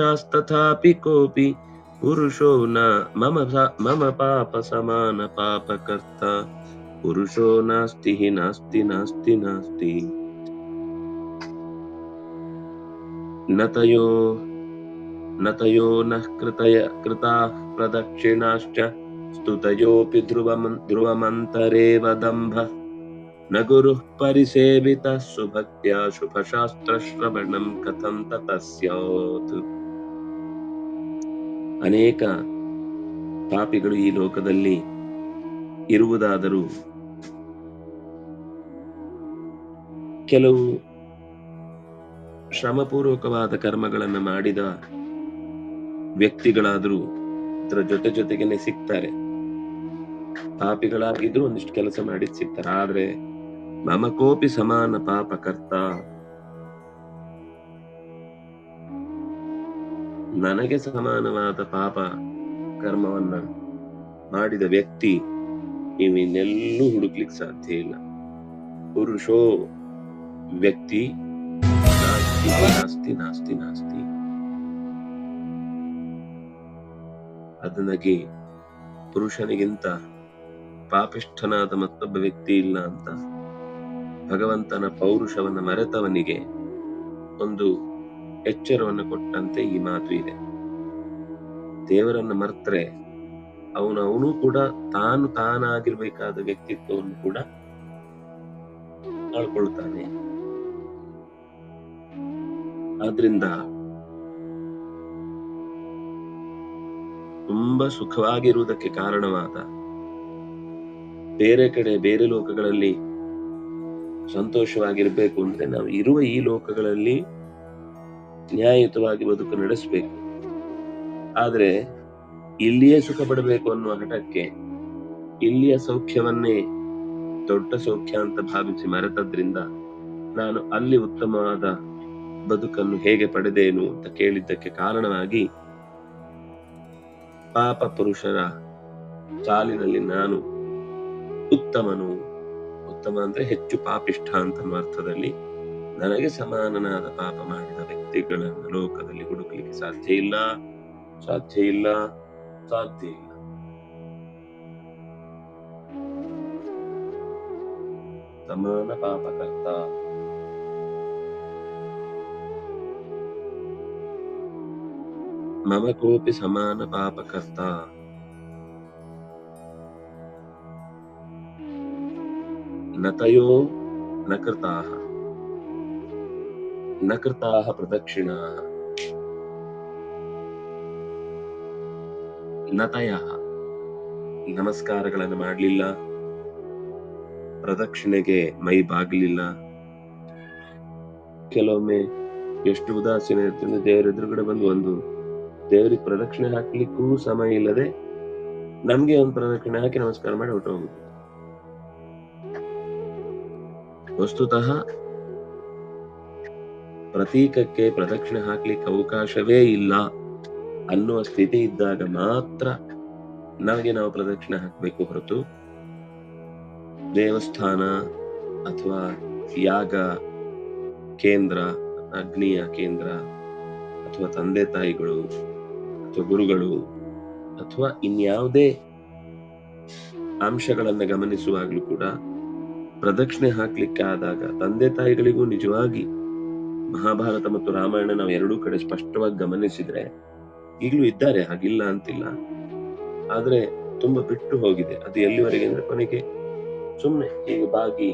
पुरुषास्तथापि कोऽपि पुरुषो न मम मम पापसमानपापकर्ता पुरुषो नास्ति, हि नास्ति नास्ति नास्ति। नतयो नतयो न कृतय कृता प्रदक्षिणाश्च स्तुतयोऽपि ध्रुवम् ध्रुवमन्तरेव दम्भः। न गुरुः परिसेवितः सुभक्त्या शुभशास्त्रश्रवणं कथं ततः स्यात् ಅನೇಕ ಪಾಪಿಗಳು ಈ ಲೋಕದಲ್ಲಿ ಇರುವುದಾದರೂ ಕೆಲವು ಶ್ರಮಪೂರ್ವಕವಾದ ಕರ್ಮಗಳನ್ನು ಮಾಡಿದ ವ್ಯಕ್ತಿಗಳಾದರೂ ಅದರ ಜೊತೆ ಜೊತೆಗೇನೆ ಸಿಗ್ತಾರೆ. ಪಾಪಿಗಳಾಗಿದ್ರು ಒಂದಿಷ್ಟು ಕೆಲಸ ಮಾಡಿ ಸಿಗ್ತಾರೆ. ಆದ್ರೆ ಮಮ ಕೋಪಿ ಸಮಾನ ಪಾಪಕರ್ತ ನನಗೆ ಸಮಾನವಾದ ಪಾಪ ಕರ್ಮವನ್ನ ಮಾಡಿದ ವ್ಯಕ್ತಿ ನೀವು ಇನ್ನೆಲ್ಲೂ ಹುಡುಕ್ಲಿಕ್ಕೆ ಸಾಧ್ಯ ಇಲ್ಲ. ಪುರುಷೋ ವ್ಯಕ್ತಿ ನಾಸ್ತಿ ನಾಸ್ತಿ ನಾಸ್ತಿ. ಅದನ್ನಾಗಿ ಪುರುಷನಿಗಿಂತ ಪಾಪಿಷ್ಠನಾದ ಮತ್ತೊಬ್ಬ ವ್ಯಕ್ತಿ ಇಲ್ಲ ಅಂತ ಭಗವಂತನ ಪೌರುಷವನ್ನ ಮರೆತವನಿಗೆ ಒಂದು ಎಚ್ಚರವನ್ನು ಕೊಟ್ಟಂತೆ ಈ ಮಾತು ಇದೆ. ದೇವರನ್ನ ಮರ್ತರೆ ಅವನು ಅವನು ಕೂಡ ತಾನು ತಾನಾಗಿರ್ಬೇಕಾದ ವ್ಯಕ್ತಿತ್ವವನ್ನು ಕೂಡ ಕಳ್ಕೊಳ್ತಾನೆ ಆದ್ರಿಂದ ತುಂಬಾ ಸುಖವಾಗಿರುವುದಕ್ಕೆ ಕಾರಣವಾದ ಬೇರೆ ಕಡೆ, ಬೇರೆ ಲೋಕಗಳಲ್ಲಿ ಸಂತೋಷವಾಗಿರ್ಬೇಕು ಅಂದ್ರೆ ನಾವು ಇರುವ ಈ ಲೋಕಗಳಲ್ಲಿ ನ್ಯಾಯಯುತವಾಗಿ ಬದುಕು ನಡೆಸಬೇಕು. ಆದರೆ ಇಲ್ಲಿಯೇ ಸುಖ ಪಡಬೇಕು ಅನ್ನುವ ಹಠಕ್ಕೆ ಇಲ್ಲಿಯ ಸೌಖ್ಯವನ್ನೇ ದೊಡ್ಡ ಸೌಖ್ಯ ಅಂತ ಭಾವಿಸಿ ಮರೆತದ್ರಿಂದ ನಾನು ಅಲ್ಲಿ ಉತ್ತಮವಾದ ಬದುಕನ್ನು ಹೇಗೆ ಪಡೆದೇನು ಅಂತ ಕೇಳಿದ್ದಕ್ಕೆ ಕಾರಣವಾಗಿ ಪಾಪ ಪುರುಷರ ಸಾಲಿನಲ್ಲಿ ನಾನು ಉತ್ತಮನು. ಉತ್ತಮ ಅಂದ್ರೆ ಹೆಚ್ಚು ಪಾಪಿಷ್ಠ ಅಂತ ಅರ್ಥದಲ್ಲಿ ನನಗೆ ಸಮಾನನಾದ ಪಾಪ ಮಾಡಿದ ವ್ಯಕ್ತಿಗಳನ್ನು ಲೋಕದಲ್ಲಿ ಹುಡುಕಲಿಕ್ಕೆ ಸಾಧ್ಯ ಇಲ್ಲ. ಸಾಧ್ಯ ಇಲ್ಲ. ಸಾಧ್ಯ ಇಲ್ಲ. ಸಮಾನ ಪಾಪಕರ್ತ. ಮಮ ಕೋಪಿ ಸಮಾನ ಪಾಪಕರ್ತ. ನತಯೋ ನಕೃತಾಹ न कृताः न कृताः प्रदक्षिणाः न ತಯಃ ನಮಸ್ಕಾರಗಳನ್ನು ಮಾಡಲಿಲ್ಲ ಪ್ರದಕ್ಷಿಣೆಗೆ ಮೈ ಬಾಗ್ಲಿಲ್ಲ ಕೆಲವೊಮ್ಮೆ ಎಷ್ಟು ಉದಾಸೀನ ಇರ್ತದೆ ದೇವರ ಎದುರುಗಡೆ ಬಂದು ಒಂದು ದೇವರಿಗೆ ಪ್ರದಕ್ಷಿಣೆ ಹಾಕ್ಲಿಕ್ಕೂ ಸಮಯ ಇಲ್ಲದೆ ನಮ್ಗೆ ಒಂದು ಪ್ರದಕ್ಷಿಣೆ ಹಾಕಿ ನಮಸ್ಕಾರ ಮಾಡಿ ಹೊರಟು ಹೋಗುದು ವಸ್ತುತಃ ಪ್ರತೀಕಕ್ಕೆ ಪ್ರದಕ್ಷಿಣೆ ಹಾಕ್ಲಿಕ್ಕೆ ಅವಕಾಶವೇ ಇಲ್ಲ ಅನ್ನುವ ಸ್ಥಿತಿ ಇದ್ದಾಗ ಮಾತ್ರ ನಮಗೆ ನಾವು ಪ್ರದಕ್ಷಿಣೆ ಹಾಕಬೇಕು ಹೊರತು ದೇವಸ್ಥಾನ ಅಥವಾ ಯಾಗ ಕೇಂದ್ರ, ಅಗ್ನಿಯ ಕೇಂದ್ರ ಅಥವಾ ತಂದೆ ತಾಯಿಗಳು ಅಥವಾ ಗುರುಗಳು ಅಥವಾ ಇನ್ಯಾವುದೇ ಅಂಶಗಳನ್ನ ಗಮನಿಸುವಾಗಲೂ ಕೂಡ ಪ್ರದಕ್ಷಿಣೆ ಹಾಕ್ಲಿಕ್ಕೆ ಆದಾಗ ತಂದೆ ತಾಯಿಗಳಿಗೂ ನಿಜವಾಗಿ ಮಹಾಭಾರತ ಮತ್ತು ರಾಮಾಯಣ ನಾವು ಎರಡೂ ಕಡೆ ಸ್ಪಷ್ಟವಾಗಿ ಗಮನಿಸಿದ್ರೆ ಈಗಲೂ ಇದ್ದಾರೆ, ಹಾಗಿಲ್ಲ ಅಂತಿಲ್ಲ. ಆದ್ರೆ ತುಂಬಾ ಬಿಟ್ಟು ಹೋಗಿದೆ. ಅದು ಎಲ್ಲಿವರೆಗೆ ಅಂದ್ರೆ ಕೊನೆಗೆ ಸುಮ್ಮನೆ ಈಗ ಬಾಗಿ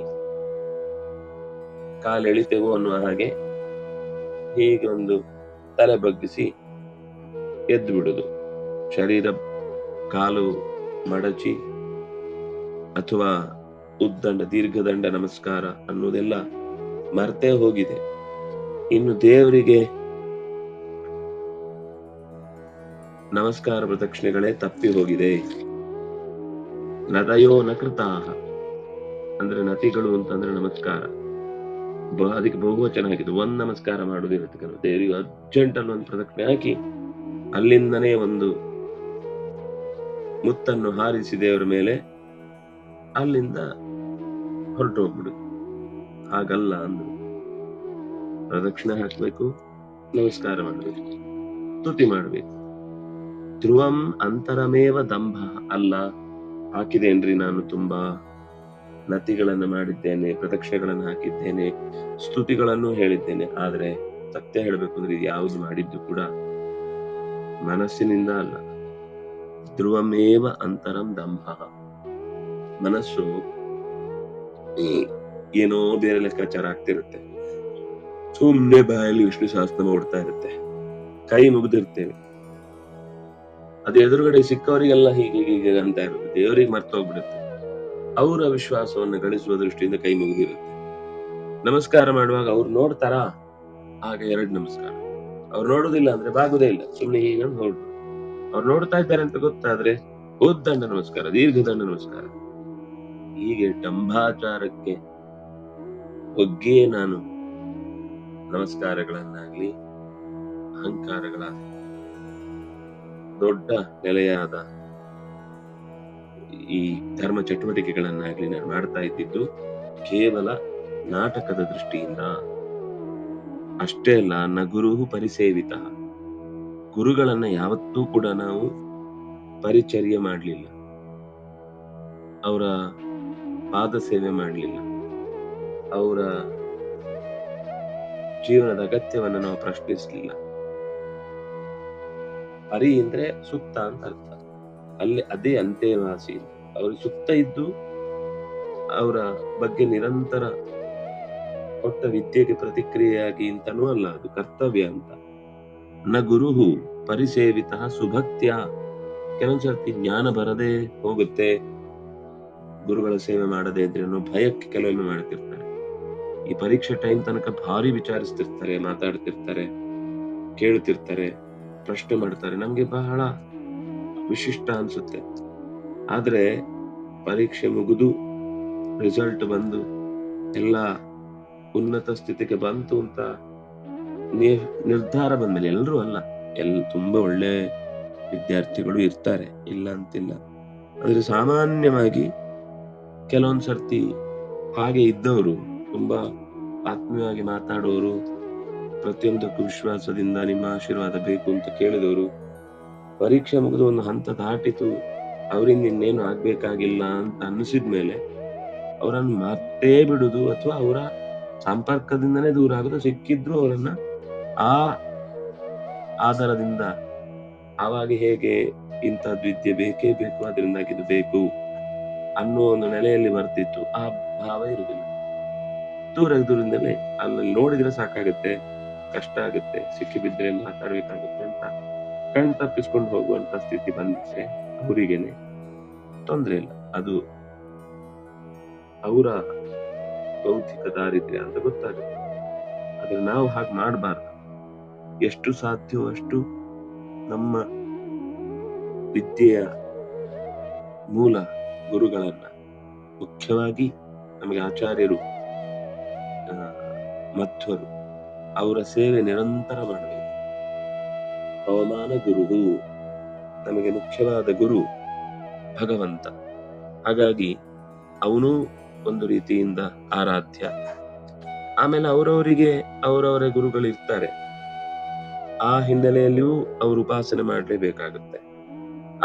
ಕಾಲೆಳಿತೇವೋ ಅನ್ನುವ ಹಾಗೆ ಹೀಗೆ ಒಂದು ತಲೆ ಬಗ್ಗಿಸಿ ಎದ್ದು ಬಿಡುದು. ಶರೀರ ಕಾಲು ಮಡಚಿ ಅಥವಾ ಉದ್ದಂಡ, ದೀರ್ಘದಂಡ ನಮಸ್ಕಾರ ಅನ್ನೋದೆಲ್ಲ ಮರ್ತೇ ಹೋಗಿದೆ. ಇನ್ನು ದೇವರಿಗೆ ನಮಸ್ಕಾರ ಪ್ರದಕ್ಷಿಣೆಗಳೇ ತಪ್ಪಿ ಹೋಗಿದೆ. ನದಯೋ ನಕೃತಾಹ. ಅಂದ್ರೆ ನತಿಗಳು ಅಂತಂದ್ರೆ ನಮಸ್ಕಾರ. ಅದಕ್ಕೆ ಬಹುವಚನ ಚೆನ್ನಾಗಿದೆ ಒಂದ್ ನಮಸ್ಕಾರ ಇರತಕ್ಕಂಥ ದೇವರಿಗೆ ಅರ್ಜೆಂಟ್ ಅಲ್ಲಿ ಒಂದು ಪ್ರದಕ್ಷಿಣೆ ಹಾಕಿ ಅಲ್ಲಿಂದನೇ ಒಂದು ಮುತ್ತನ್ನು ಹಾರಿಸಿ ದೇವರ ಮೇಲೆ ಅಲ್ಲಿಂದ ಹೊರಟು ಹೋಗ್ಬಿಡು. ಹಾಗಲ್ಲ ಅಂದ್ರು. ಪ್ರದಕ್ಷಿಣೆ ಹಾಕ್ಬೇಕು. ನಮಸ್ಕಾರ ಮಾಡಬೇಕು ಸ್ತುತಿ ಮಾಡಬೇಕು. ಧ್ರುವಂ ಅಂತರಮೇವ ದಂಭ ಅಲ್ಲ. ಹಾಕಿದೇನ್ರಿ ನಾನು ತುಂಬಾ ನತಿಗಳನ್ನ ಮಾಡಿದ್ದೇನೆ, ಪ್ರದಕ್ಷಿಣೆಗಳನ್ನು ಹಾಕಿದ್ದೇನೆ, ಸ್ತುತಿಗಳನ್ನು ಹೇಳಿದ್ದೇನೆ. ಆದ್ರೆ ಸತ್ಯ ಹೇಳ್ಬೇಕು ಅಂದ್ರೆ ಯಾವ್ದು ಮಾಡಿದ್ದು ಕೂಡ ಮನಸ್ಸಿನಿಂದ ಅಲ್ಲ. ಧ್ರುವಮೇವ ಅಂತರಂ ದಂಭ. ಮನಸ್ಸು ಏನೋ ಬೇರೆ ಲೆಕ್ಕಾಚಾರ ಆಗ್ತಿರುತ್ತೆ. ಸುಮ್ನೆ ಬಾಯಲ್ಲಿ ವಿಷ್ಣು ಶಾಸ್ತ್ರ ಓಡ್ತಾ ಇರುತ್ತೆ. ಕೈ ಮುಗಿದಿರ್ತೇವೆ. ಅದು ಎದುರುಗಡೆ ಸಿಕ್ಕವರಿಗೆಲ್ಲ ಹೀಗೆ ಹೀಗೆ ಅಂತ ಇರುತ್ತೆ. ದೇವರಿಗೆ ಮರ್ತು ಹೋಗ್ಬಿಡುತ್ತೆ. ಅವರ ವಿಶ್ವಾಸವನ್ನು ಗಳಿಸುವ ದೃಷ್ಟಿಯಿಂದ ಕೈ ಮುಗಿದಿರುತ್ತೆ. ನಮಸ್ಕಾರ ಮಾಡುವಾಗ ಅವ್ರು ನೋಡ್ತಾರಾ? ಆಗ ಎರಡು ನಮಸ್ಕಾರ. ಅವ್ರು ನೋಡೋದಿಲ್ಲ ಅಂದ್ರೆ ಬಾಗುದೇ ಇಲ್ಲ. ಸುಮ್ಮನೆ ಹೀಗೆ ನೋಡ್. ಅವ್ರು ನೋಡ್ತಾ ಇದ್ದಾರೆ ಅಂತ ಗೊತ್ತಾದ್ರೆ ಉದ್ದಂಡ ನಮಸ್ಕಾರ ದೀರ್ಘದಂಡ ನಮಸ್ಕಾರ. ಹೀಗೆ ಡಂಭಾಚಾರಕ್ಕೆ ಒಗ್ಗಿಯೇ ನಾನು ನಮಸ್ಕಾರಗಳನ್ನಾಗ್ಲಿ ಅಹಂಕಾರಗಳ ದೊಡ್ಡ ನೆಲೆಯಾದ ಈ ಧರ್ಮ ಚಟುವಟಿಕೆಗಳನ್ನಾಗ್ಲಿ ನಾನು ಮಾಡ್ತಾ ಇದ್ದಿದ್ದು ಕೇವಲ ನಾಟಕದ ದೃಷ್ಟಿಯಿಂದ. ಅಷ್ಟೇ ಅಲ್ಲ ನ ಗುರು ಪರಿಸೇವಿತ. ಗುರುಗಳನ್ನ ಯಾವತ್ತೂ ಕೂಡ ನಾವು ಪರಿಚರ್ಯ ಮಾಡಲಿಲ್ಲ. ಅವರ ಪಾದ ಸೇವೆ ಮಾಡಲಿಲ್ಲ. ಅವರ ಜೀವನದ ಅಗತ್ಯವನ್ನು ನಾವು ಪ್ರಶ್ನಿಸಲಿಲ್ಲ. ಪರಿ ಅಂದ್ರೆ ಸುತ್ತ ಅಂತ ಅರ್ಥ. ಅಲ್ಲಿ ಅದೇ ಅಂತ್ಯವಾಸಿ. ಅವ್ರ ಸುತ್ತ ಇದ್ದು ಅವರ ಬಗ್ಗೆ ನಿರಂತರ ಕೊಟ್ಟ ವಿದ್ಯೆಗೆ ಪ್ರತಿಕ್ರಿಯೆಯಾಗಿ ಅಂತನೂ ಅಲ್ಲ, ಅದು ಕರ್ತವ್ಯ ಅಂತ. ನ ಗುರುಹು ಪರಿಸೇವಿತ ಸುಭಕ್ತ್ಯ. ಕೆಲವೊಂದ್ಸರ್ತಿ ಜ್ಞಾನ ಬರದೆ ಹೋಗುತ್ತೆ. ಗುರುಗಳ ಸೇವೆ ಮಾಡದೇ ಇದ್ರೆ ಭಯಕ್ಕೆ ಕೆಲವೊಮ್ಮೆ ಮಾಡ್ತಿರ್ತಾರೆ. ಈ ಪರೀಕ್ಷೆ ಟೈಮ್ ತನಕ ಭಾರಿ ವಿಚಾರಿಸ್ತಿರ್ತಾರೆ, ಮಾತಾಡ್ತಿರ್ತಾರೆ, ಕೇಳ್ತಿರ್ತಾರೆ, ಪ್ರಶ್ನೆ ಮಾಡ್ತಾರೆ. ನಮ್ಗೆ ಬಹಳ ವಿಶಿಷ್ಟ ಅನ್ಸುತ್ತೆ. ಆದ್ರೆ ಪರೀಕ್ಷೆ ಮುಗಿದು ರಿಸಲ್ಟ್ ಬಂದು ಎಲ್ಲ ಉನ್ನತ ಸ್ಥಿತಿಗೆ ಬಂತು ಅಂತ ನಿರ್ಧಾರ ಬಂದ್ಮೇಲೆ ಎಲ್ಲರೂ ಅಲ್ಲ. ಎಲ್, ತುಂಬಾ ಒಳ್ಳೆ ವಿದ್ಯಾರ್ಥಿಗಳು ಇರ್ತಾರೆ. ಇಲ್ಲ ಅಂತಿಲ್ಲ. ಆದ್ರೆ ಸಾಮಾನ್ಯವಾಗಿ ಕೆಲವೊಂದ್ ಸರ್ತಿ ಹಾಗೆ ಇದ್ದವರು ತುಂಬಾ ಆತ್ಮೀಯವಾಗಿ ಮಾತಾಡೋರು, ಪ್ರತಿಯೊಂದಕ್ಕೂ ವಿಶ್ವಾಸದಿಂದ ನಿಮ್ಮ ಆಶೀರ್ವಾದ ಬೇಕು ಅಂತ ಕೇಳಿದವರು, ಪರೀಕ್ಷೆ ಮುಗಿದು ಒಂದು ಹಂತ ದಾಟಿತು, ಅವರಿಂದ ಇನ್ನೇನು ಆಗ್ಬೇಕಾಗಿಲ್ಲ ಅಂತ ಅನ್ನಿಸಿದ್ಮೇಲೆ ಅವರನ್ನು ಮತ್ತೆ ಬಿಡುದು ಅಥವಾ ಅವರ ಸಂಪರ್ಕದಿಂದನೇ ದೂರ ಆಗುದು ಸಿಕ್ಕಿದ್ರು ಅವರನ್ನ ಆ ಆಧಾರದಿಂದ ಆವಾಗ ಹೇಗೆ ಇಂಥ ವಿದ್ಯೆ ಬೇಕೇ ಬೇಕು ಅದರಿಂದ ಇದು ಬೇಕು ಅನ್ನೋ ಒಂದು ನೆಲೆಯಲ್ಲಿ ಬರ್ತಿತ್ತು. ಆ ಭಾವ ಇರುವುದಿಲ್ಲ. ದೂರ ದೂರದಿಂದಲೇ ಅಲ್ಲಿ ನೋಡಿದ್ರೆ ಸಾಕಾಗುತ್ತೆ, ಕಷ್ಟ ಆಗುತ್ತೆ, ಸಿಕ್ಕಿ ಬಿದ್ರೆ ಮಾತಾಡ್ಬೇಕಾಗುತ್ತೆ ಅಂತ ಕಣ್ ತಪ್ಪಿಸ್ಕೊಂಡು ಹೋಗುವಂತ ಸ್ಥಿತಿ ಬಂದಿದ್ರೆ ಅವರಿಗೇನೆ ತೊಂದರೆ ಇಲ್ಲ. ಅದು ಅವರ ಭೌತಿಕ ದಾರಿದ್ರ್ಯ ಅಂತ ಗೊತ್ತಾಗುತ್ತೆ. ಆದ್ರೆ ನಾವು ಹಾಗೆ ಮಾಡಬಾರ್ದು. ಎಷ್ಟು ಸಾಧ್ಯವೋ ಅಷ್ಟು ನಮ್ಮ ವಿದ್ಯೆಯ ಮೂಲ ಗುರುಗಳನ್ನ ಮುಖ್ಯವಾಗಿ ನಮಗೆ ಆಚಾರ್ಯರು ಮಧ್ವರು ಅವರ ಸೇವೆ ನಿರಂತರ ಮಾಡಬೇಕು. ಪವಮಾನ ಗುರು ನಮಗೆ ಮುಖ್ಯವಾದ ಗುರು ಭಗವಂತ. ಹಾಗಾಗಿ ಅವನು ಒಂದು ರೀತಿಯಿಂದ ಆರಾಧ್ಯ. ಆಮೇಲೆ ಅವರವರಿಗೆ ಅವರವರ ಗುರುಗಳು ಇರ್ತಾರೆ ಆ ಹಿನ್ನೆಲೆಯಲ್ಲಿಯೂ ಅವರು ಉಪಾಸನೆ ಮಾಡಲೇಬೇಕಾಗುತ್ತೆ.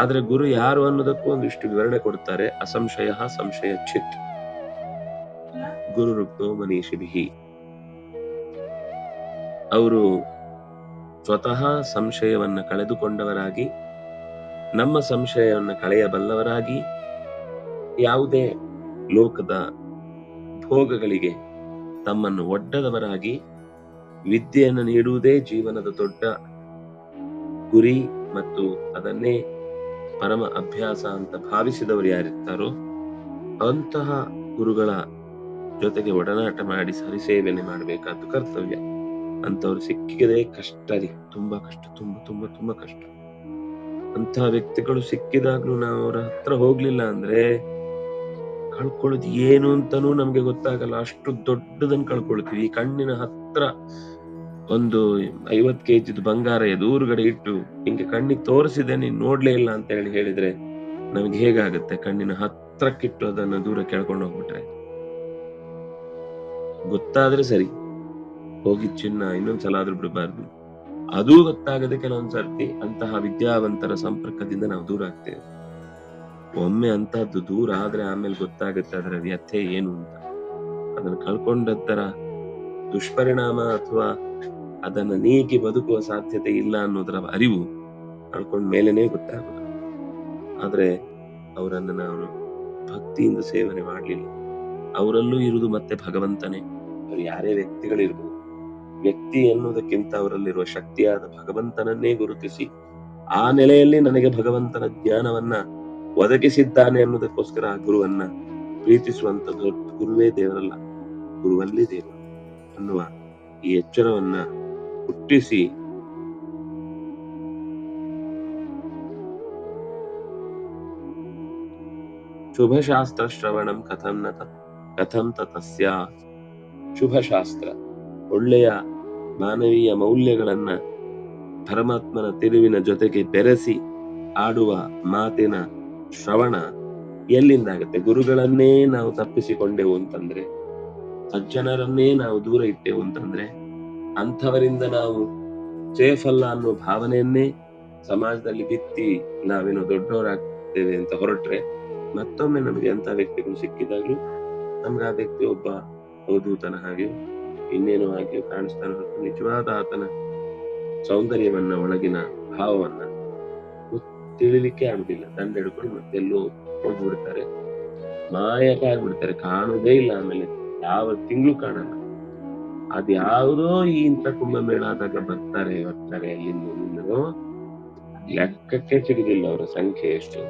ಆದ್ರೆ ಗುರು ಯಾರು ಅನ್ನೋದಕ್ಕೂ ಒಂದಿಷ್ಟು ವಿವರಣೆ ಕೊಡ್ತಾರೆ. ಅಸಂಶಯ ಸಂಶಯ ಚಿತ್ ಗುರು ರುಕ್ತೋ ಮನೀಷಿಭಿ. ಅವರು ಸ್ವತಃ ಸಂಶಯವನ್ನ ಕಳೆದುಕೊಂಡವರಾಗಿ, ನಮ್ಮ ಸಂಶಯವನ್ನ ಕಳೆಯಬಲ್ಲವರಾಗಿ, ಯಾವುದೇ ಲೋಕದ ಭೋಗಗಳಿಗೆ ತಮ್ಮನ್ನು ಒಡ್ಡದವರಾಗಿ, ವಿದ್ಯೆಯನ್ನು ನೀಡುವುದೇ ಜೀವನದ ದೊಡ್ಡ ಗುರಿ ಮತ್ತು ಅದನ್ನೇ ಪರಮ ಅಭ್ಯಾಸ ಅಂತ ಭಾವಿಸಿದವರು ಯಾರಿರ್ತಾರೋ, ಅಂತಹ ಗುರುಗಳ ಜೊತೆಗೆ ಒಡನಾಟ ಮಾಡಿ ಸರಿಸೇವನೆ ಮಾಡಬೇಕಾದ ಕರ್ತವ್ಯ. ಅಂತವ್ರು ಸಿಕ್ಕಿದೆ ಕಷ್ಟ ರೀ. ತುಂಬಾ ಕಷ್ಟ, ತುಂಬಾ ತುಂಬಾ ತುಂಬಾ ಕಷ್ಟ. ಅಂತಹ ವ್ಯಕ್ತಿಗಳು ಸಿಕ್ಕಿದಾಗ್ಲೂ ನಾವು ಅವರ ಹತ್ರ ಹೋಗ್ಲಿಲ್ಲ ಅಂದ್ರೆ ಕಳ್ಕೊಳ್ಳೋದು ಏನು ಅಂತಾನೂ ನಮ್ಗೆ ಗೊತ್ತಾಗಲ್ಲ. ಅಷ್ಟು ದೊಡ್ಡದನ್ನ ಕಳ್ಕೊಳ್ತೀವಿ. ಈ ಕಣ್ಣಿನ ಹತ್ರ ಒಂದು ಐವತ್ ಕೆಜಿದು ಬಂಗಾರ ಎದುರುಗಡೆ ಇಟ್ಟು ಹಿಂಗೆ ಕಣ್ಣಿಗೆ ತೋರಿಸಿದೆ, ನೀನ್ ನೋಡ್ಲೇ ಇಲ್ಲ ಅಂತ ಹೇಳಿ ಹೇಳಿದ್ರೆ ನಮ್ಗೆ ಹೇಗಾಗುತ್ತೆ? ಕಣ್ಣಿನ ಹತ್ರಕ್ಕಿಟ್ಟು ಅದನ್ನ ದೂರ ಕೇಳ್ಕೊಂಡು ಹೋಗ್ಬಿಟ್ರೆ. ಗೊತ್ತಾದ್ರೆ ಸರಿ. ಹೋಗಿ ಚಿನ್ನ ಇನ್ನೊಂದ್ಸಲ ಆದ್ರೂ ಬಿಡಬಾರ್ದು. ಅದೂ ಗೊತ್ತಾಗದೆ ಕೆಲವೊಂದ್ಸರ್ತಿ ಅಂತಹ ವಿದ್ಯಾವಂತರ ಸಂಪರ್ಕದಿಂದ ನಾವು ದೂರ ಆಗ್ತೇವೆ. ಒಮ್ಮೆ ಅಂತಹದ್ದು ದೂರ ಆದ್ರೆ ಆಮೇಲೆ ಗೊತ್ತಾಗುತ್ತೆ ಅದರ ವ್ಯಥೆ ಏನು ಅಂತ. ಅದನ್ನು ಕಳ್ಕೊಂಡತ್ತರ ದುಷ್ಪರಿಣಾಮ ಅಥವಾ ಅದನ್ನ ನೀಗಿ ಬದುಕುವ ಸಾಧ್ಯತೆ ಇಲ್ಲ ಅನ್ನೋದರ ಅರಿವು ಕಳ್ಕೊಂಡ ಮೇಲೇನೆ ಗೊತ್ತಾಗುದು. ಆದ್ರೆ ಅವರನ್ನ ನಾವು ಭಕ್ತಿಯಿಂದ ಸೇವನೆ ಮಾಡಲಿಲ್ಲ. ಅವರಲ್ಲೂ ಇರುವುದು ಮತ್ತೆ ಭಗವಂತನೇ. ಅವ್ರು ಯಾರೇ ವ್ಯಕ್ತಿಗಳಿರ್ಬೋದು. ವ್ಯಕ್ತಿ ಎನ್ನುವುದಕ್ಕಿಂತ ಅವರಲ್ಲಿರುವ ಶಕ್ತಿಯಾದ ಭಗವಂತನನ್ನೇ ಗುರುತಿಸಿ ಆ ನೆಲೆಯಲ್ಲಿ ನನಗೆ ಭಗವಂತನ ಜ್ಞಾನವನ್ನ ಒದಗಿಸಿದ್ದಾನೆ ಅನ್ನೋದಕ್ಕೋಸ್ಕರ ಆ ಗುರುವನ್ನ ಪ್ರೀತಿಸುವಂತ ದೊಡ್ಡ ಗುರುವೇ ದೇವರಲ್ಲ, ಗುರುವಲ್ಲಿ ದೇವರು ಅನ್ನುವ ಈ ಎಚ್ಚರವನ್ನ ಹುಟ್ಟಿಸಿ ಶುಭಶಾಸ್ತ್ರ ಶ್ರವಣಂ ಕಥಂ ನ ಕಥಂ ತತಸ್ಯ. ಶುಭಶಾಸ್ತ್ರ, ಒಳ್ಳೆಯ ಮಾನವೀಯ ಮೌಲ್ಯಗಳನ್ನ ಪರಮಾತ್ಮನ ತಿರುವಿನ ಜೊತೆಗೆ ಬೆರೆಸಿ ಆಡುವ ಮಾತಿನ ಶ್ರವಣ ಎಲ್ಲಿಂದಾಗುತ್ತೆ? ಗುರುಗಳನ್ನೇ ನಾವು ತಪ್ಪಿಸಿಕೊಂಡೆವು ಅಂತಂದ್ರೆ, ಸಜ್ಜನರನ್ನೇ ನಾವು ದೂರ ಇಟ್ಟೆವು ಅಂತಂದ್ರೆ, ಅಂಥವರಿಂದ ನಾವು ಸೇಫ್ ಅಲ್ಲ ಅನ್ನೋ ಭಾವನೆಯನ್ನೇ ಸಮಾಜದಲ್ಲಿ ಬಿತ್ತಿ ನಾವೇನೋ ದೊಡ್ಡವರಾಗ್ತೇವೆ ಅಂತ ಹೊರಟ್ರೆ, ಮತ್ತೊಮ್ಮೆ ನಮಗೆ ಅಂತ ವ್ಯಕ್ತಿಗಳು ಸಿಕ್ಕಿದಾಗ್ಲೂ ನಮ್ಗೆ ಆ ವ್ಯಕ್ತಿ ಒಬ್ಬ ಓದೂತನ ಹಾಗೆ ಇನ್ನೇನೋ ಹಾಗೆ ಕಾಣಿಸ್ತಾನೆ ನಿಜವಾದ ಆತನ ಸೌಂದರ್ಯವನ್ನ, ಒಳಗಿನ ಭಾವವನ್ನ ತಿಳಿಲಿಕ್ಕೆ ಆಗುದಿಲ್ಲ. ದಂಡ ಹಿಡ್ಕೊಂಡು ಮತ್ತೆಲ್ಲೋ ಹೋಗ್ಬಿಡ್ತಾರೆ. ಮಾಯಕ ಆಗ್ಬಿಡ್ತಾರೆ ಕಾಣುವುದೇ ಇಲ್ಲ ಆಮೇಲೆ. ಯಾವ ತಿಂಗಳು ಕಾಣಲ್ಲ. ಅದ್ಯಾವುದೋ ಈ ಇಂಥ ಕುಂಭಮೇಳ ಆದಾಗ ಬರ್ತಾರೆ ಬರ್ತಾರೆ ಅಲ್ಲಿಂದ ಲೆಕ್ಕಕ್ಕೆ ಸಿಗುದಿಲ್ಲ ಅವರ ಸಂಖ್ಯೆ ಎಷ್ಟು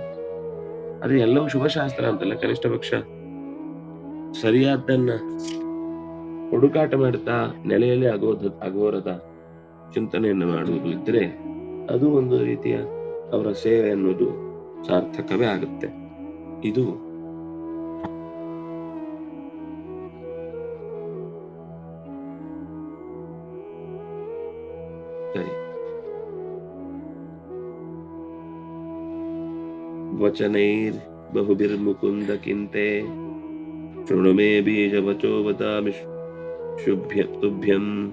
ಅದೇ ಎಲ್ಲವೂ ಶುಭಶಾಸ್ತ್ರ ಅಂತಲ್ಲ, ಕನಿಷ್ಠ ಪಕ್ಷ. ಸರಿಯಾದ್ದನ್ನ ಹುಡುಕಾಟ ಮಾಡ್ತಾ ನೆಲೆಯಲ್ಲಿ ಆಗೋದ ಅಗೋರದ ಚಿಂತನೆಯನ್ನು ಮಾಡುವುದು ಇದ್ರೆ ಅದು ಒಂದು ರೀತಿಯ ಅವರ ಸೇವೆ ಅನ್ನೋದು ಸಾರ್ಥಕವೇ ಆಗುತ್ತೆ. ಇದು ಸರಿ. ವಚನೈರ್ ಬಹುಬಿರ್ಮುಕುಂದಕ್ಕಿಂತೆ ಶೃಣು ಮೇ ವದಾಮಿ ಶುಭ್ಯ ತುಭ್ಯಂ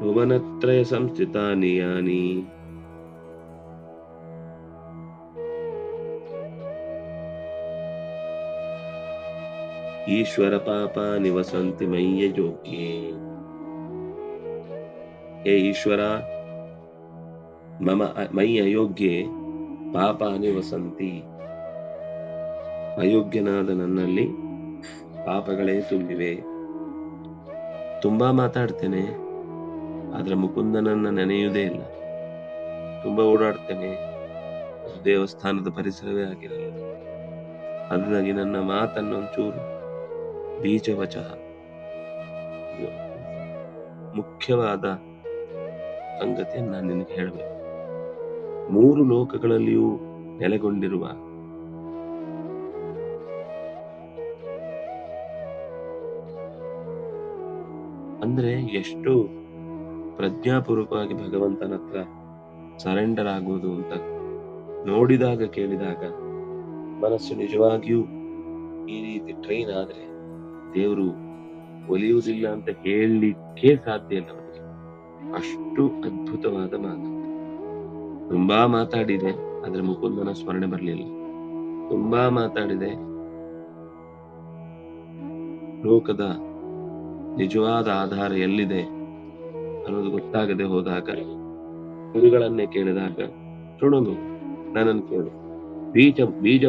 ಭುವನತ್ರಯ ಸಂಸ್ಥಿತಾನಿ ಈಶ್ವರ ಪಾಪ ನಿವಸಂತಿ ಮಯ್ಯ ಜೋಗ್ಯೆ ಹೇ ಈಶ್ವರ ಮಮ ಮೈ ಅಯೋಗ್ಯೆ ಪಾಪ ನಿವಸಂತಿ ಅಯೋಗ್ಯನಾದ ನನ್ನಲ್ಲಿ ಪಾಪಗಳೇ ತುಂಬಿವೆ. ತುಂಬಾ ಮಾತಾಡ್ತೇನೆ, ಆದ್ರೆ ಮುಕುಂದನನ್ನ ನೆನೆಯುವುದೇ ಇಲ್ಲ. ತುಂಬಾ ಓಡಾಡ್ತೇನೆ ದೇವಸ್ಥಾನದ ಪರಿಸರವೇ ಆಗಿರಲ್ಲ. ಅದನ್ನಾಗಿ ನನ್ನ ಮಾತನ್ನು ಒಂಚೂರು ಬೀಜವಚ. ಮುಖ್ಯವಾದ ಸಂಗತಿಯನ್ನು ನಾನು ನಿನಗೆ ಹೇಳಬೇಕು. ಮೂರು ಲೋಕಗಳಲ್ಲಿಯೂ ನೆಲೆಗೊಂಡಿರುವ ಅಂದ್ರೆ ಎಷ್ಟು ಪ್ರಜ್ಞಾಪೂರ್ವಕವಾಗಿ ಭಗವಂತನ ಹತ್ರ ಸರೆಂಡರ್ ಆಗುವುದು ಅಂತ ನೋಡಿದಾಗ, ಕೇಳಿದಾಗ ಮನಸ್ಸು ನಿಜವಾಗಿಯೂ ಈ ರೀತಿ ಟ್ರೈನ್ ಆದ್ರೆ ದೇವರು ಒಲಿಯುವುದಿಲ್ಲ ಅಂತ ಹೇಳಲಿಕ್ಕೆ ಸಾಧ್ಯ ಇಲ್ಲ ಅಷ್ಟು ಅದ್ಭುತವಾದ ಮಾತು. ತುಂಬಾ ಮಾತಾಡಿದೆ, ಆದ್ರೆ ಮುಕುಂದನ ಸ್ಮರಣೆ ಬರಲಿಲ್ಲ. ತುಂಬಾ ಮಾತಾಡಿದೆ. ಲೋಕದ ನಿಜವಾದ ಆಧಾರ ಎಲ್ಲಿದೆ ಅನ್ನೋದು ಗೊತ್ತಾಗದೆ ಹೋದಾಗ, ಗುರುಗಳನ್ನೇ ಕೇಳಿದಾಗ ಶೃಣುನು ನನ್ನನ್ನು ಕೇಳು. ಬೀಜ ಬೀಜ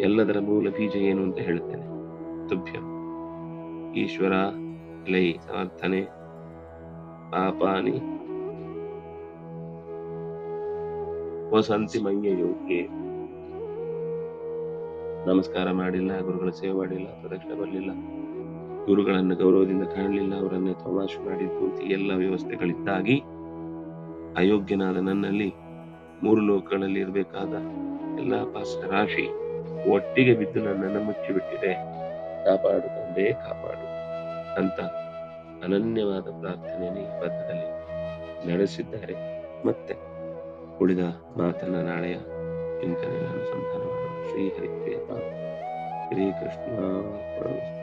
ಎಲ್ಲದರ ಮೂಲ ಬೀಜ ಏನು ಅಂತ ಹೇಳ್ತೇನೆ ತುಭ್ಯ. ಈಶ್ವರ, ಲೈ, ಸಮರ್ಥನೆ, ಪಾಪಾನಿ, ವಸಂತಿ ಮಂಗೆ ಯೋಗ್ಯ. ನಮಸ್ಕಾರ ಮಾಡಿಲ್ಲ, ಗುರುಗಳ ಸೇವೆ ಮಾಡಿಲ್ಲ ಪ್ರದಕ್ಷಿಣೆ ಬರಲಿಲ್ಲ. ಗುರುಗಳನ್ನ ಗೌರವದಿಂದ ಕಾಣಲಿಲ್ಲ. ಅವರನ್ನು ತಮಾಷೆ ಮಾಡಿದ್ದು ಎಲ್ಲ ವ್ಯವಸ್ಥೆಗಳಿದ್ದಾಗಿ ಅಯೋಗ್ಯನಾದ ನನ್ನಲ್ಲಿ ಮೂರು ಲೋಕಗಳಲ್ಲಿ ಇರಬೇಕಾದ ಎಲ್ಲ ಪಾಸ ರಾಶಿ ಒಟ್ಟಿಗೆ ಬಿದ್ದು ನನ್ನನ್ನು ಮುಚ್ಚಿಬಿಟ್ಟಿದೆ. ಕಾಪಾಡು ತಂದೆ ಕಾಪಾಡು ಅಂತ ಅನನ್ಯವಾದ ಪ್ರಾರ್ಥನೆಯನ್ನು ಈ ಪದದಲ್ಲಿ ನಡೆಸಿದ್ದಾರೆ. ಮತ್ತೆ ಉಳಿದ ಮಾತನ್ನ ನಾಳೆಯ ಚಿಂತನೆಗಳನ್ನು ಸಂಧಾನ ಮಾಡೋಣ ಶ್ರೀ ಹರಿಪ್ರಿಯ ಶ್ರೀ ಕೃಷ್ಣ.